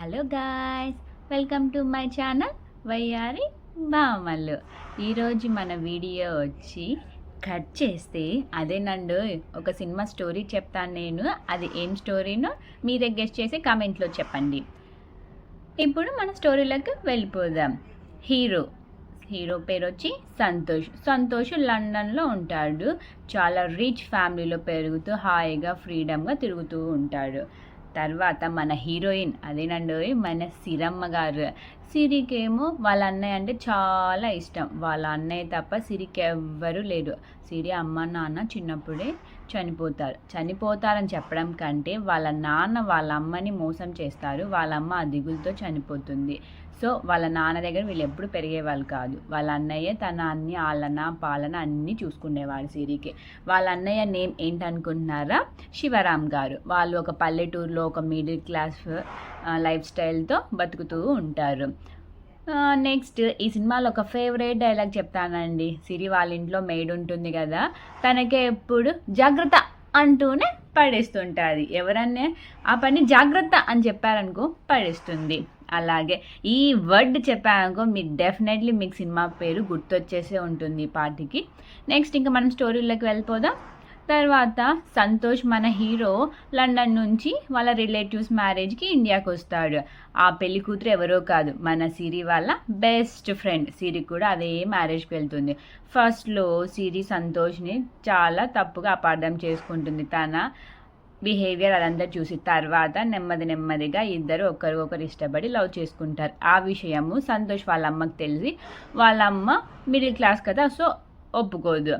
Hello guys welcome to my channel వయ్యారి బామల్లు ఈరోజు మన వీడియో వచ్చి కట్ చేస్తే అదేనండు ఒక సినిమా స్టోరీ చెప్తాను నేను. అది ఏం స్టోరీనో మీరే గెస్ట్ చేసి కామెంట్లో చెప్పండి. ఇప్పుడు మన స్టోరీలోకి వెళ్ళిపోదాం. హీరో హీరో పేరు వచ్చి సంతోష్. సంతోష్ లండన్లో ఉంటాడు. చాలా రిచ్ ఫ్యామిలీలో పెరుగుతూ హాయిగా ఫ్రీడమ్గా తిరుగుతూ ఉంటాడు. తర్వాత మన హీరోయిన్ అదేనండి మన సిరమ్మ గారు. సిరికేమో వాళ్ళ అన్నయ్య అంటే చాలా ఇష్టం. వాళ్ళ అన్నయ్య తప్ప సిరికి ఎవ్వరూ లేరు. సిరి అమ్మ నాన్న చిన్నప్పుడే చనిపోతారు. చనిపోతారని చెప్పడం కంటే వాళ్ళ నాన్న వాళ్ళ అమ్మని మోసం చేస్తారు. వాళ్ళ అమ్మ ఆ దిగులతో చనిపోతుంది. సో వాళ్ళ నాన్న దగ్గర వీళ్ళు ఎప్పుడు పెరిగేవాళ్ళు కాదు. వాళ్ళ అన్నయ్య తన అన్ని ఆలన పాలన అన్నీ చూసుకునేవాడు సిరికి. వాళ్ళ అన్నయ్య నేమ్ ఏంటనుకుంటున్నారా? శివరామ్ గారు. వాళ్ళు ఒక పల్లెటూరులో ఒక మిడిల్ క్లాస్ లైఫ్ స్టైల్తో బతుకుతూ ఉంటారు. నెక్స్ట్ ఈ సినిమాలో ఒక ఫేవరెట్ డైలాగ్ చెప్తానండి. సిరి వాళ్ళ ఇంట్లో మేడ్ ఉంటుంది కదా తనకే ఎప్పుడు జాగ్రత్త అంటూనే పడేస్తుంటుంది. ఎవరన్నా ఆ పని జాగ్రత్త అని చెప్పారనుకో పడేస్తుంది. అలాగే ఈ వర్డ్ చెప్పారనుకో మీకు డెఫినెట్లీ మీకు సినిమా పేరు గుర్తొచ్చేసే ఉంటుంది పాటికి. నెక్స్ట్ ఇంకా మనం స్టోరీలోకి వెళ్ళిపోదాం. తర్వాత సంతోష్ మన హీరో లండన్ నుంచి వాళ్ళ రిలేటివ్స్ మ్యారేజ్కి ఇండియాకి వస్తాడు ఆ పెళ్ళి కూతురు ఎవరో కాదు మన సిరి వాళ్ళ బెస్ట్ ఫ్రెండ్. సిరి కూడా అదే మ్యారేజ్కి వెళ్తుంది. ఫస్ట్లో సిరి సంతోష్ని చాలా తప్పుగా అపార్థం చేసుకుంటుంది. తన బిహేవియర్ అదంతా చూసి తర్వాత నెమ్మది నెమ్మదిగా ఇద్దరు ఒకరికొకరు ఇష్టపడి లవ్ చేసుకుంటారు. ఆ విషయము సంతోష్ వాళ్ళ అమ్మకి తెలిసి వాళ్ళ అమ్మ మిడిల్ క్లాస్ కదా సో ఒప్పుకోదు.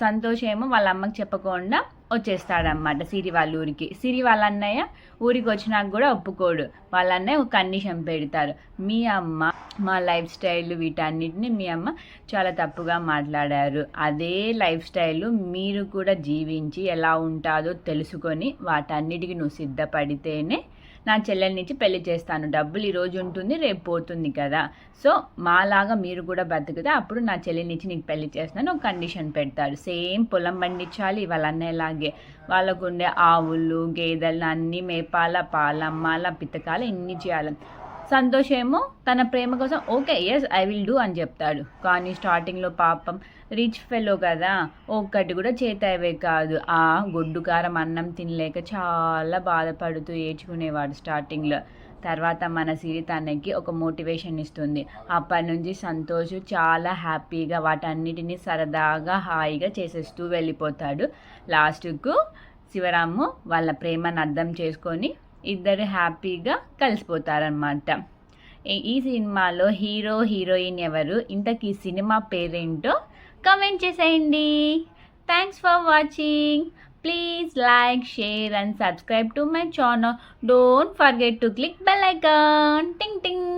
సంతోష్ ఏమో వాళ్ళ అమ్మకి చెప్పకుండా వచ్చేస్తాడనమాట సిరి వాళ్ళ ఊరికి. సిరి వాళ్ళ అన్నయ్య ఊరికి వచ్చినాక కూడా ఒప్పుకోడు. వాళ్ళ అన్నయ్య ఒక కండిషన్ పెడతారు. మీ అమ్మ మా లైఫ్ స్టైల్ వీటన్నిటిని మీ అమ్మ చాలా తప్పుగా మాట్లాడారు. అదే లైఫ్ స్టైల్ మీరు కూడా జీవించి ఎలా ఉంటుందో తెలుసుకొని వాటన్నిటికి నువ్వు సిద్ధపడితేనే నా చెల్లెల నుంచి పెళ్ళి చేస్తాను. డబ్బులు ఈరోజు ఉంటుంది రేపు పోతుంది కదా. సో మాలాగా మీరు కూడా బతుకుతే అప్పుడు నా చెల్లెల నుంచి నీకు పెళ్ళి చేస్తాను ఒక కండిషన్ పెడతారు సేమ్ పొలం పండించాలి వాళ్ళ అన్నయ్యలాగే వాళ్ళకు ఉండే ఆవులు గేదెలు అన్నీ మేపాల పాలమ్మాల పితకాల ఇన్ని చేయాలి. సంతోష్ ఏమో తన ప్రేమ కోసం okay yes I will do అని చెప్తాడు. కానీ స్టార్టింగ్లో పాపం రిచ్ ఫెలో కదా ఒక్కటి కూడా చేతవే కాదు. ఆ గొడ్డు కారం అన్నం తినలేక చాలా బాధపడుతూ ఏడ్చుకునేవాడు స్టార్టింగ్లో తర్వాత మన సిరి తనకి ఒక మోటివేషన్ ఇస్తుంది. అప్పటి నుంచి సంతోష్ చాలా హ్యాపీగా వాటన్నిటిని సరదాగా హాయిగా చేసేస్తూ వెళ్ళిపోతాడు. లాస్ట్కు శివరాము వాళ్ళ ప్రేమను అర్థం చేసుకొని ఇద్దరు హ్యాపీగా కలిసిపోతారనమాట ఈ సినిమాలో హీరో హీరోయిన్ ఎవరు ఇంతకీ సినిమా పేరేంటో కమెంట్ చేసేయండి. Thanks for watching please like share and subscribe to my channel don't forget to click bell icon ting ting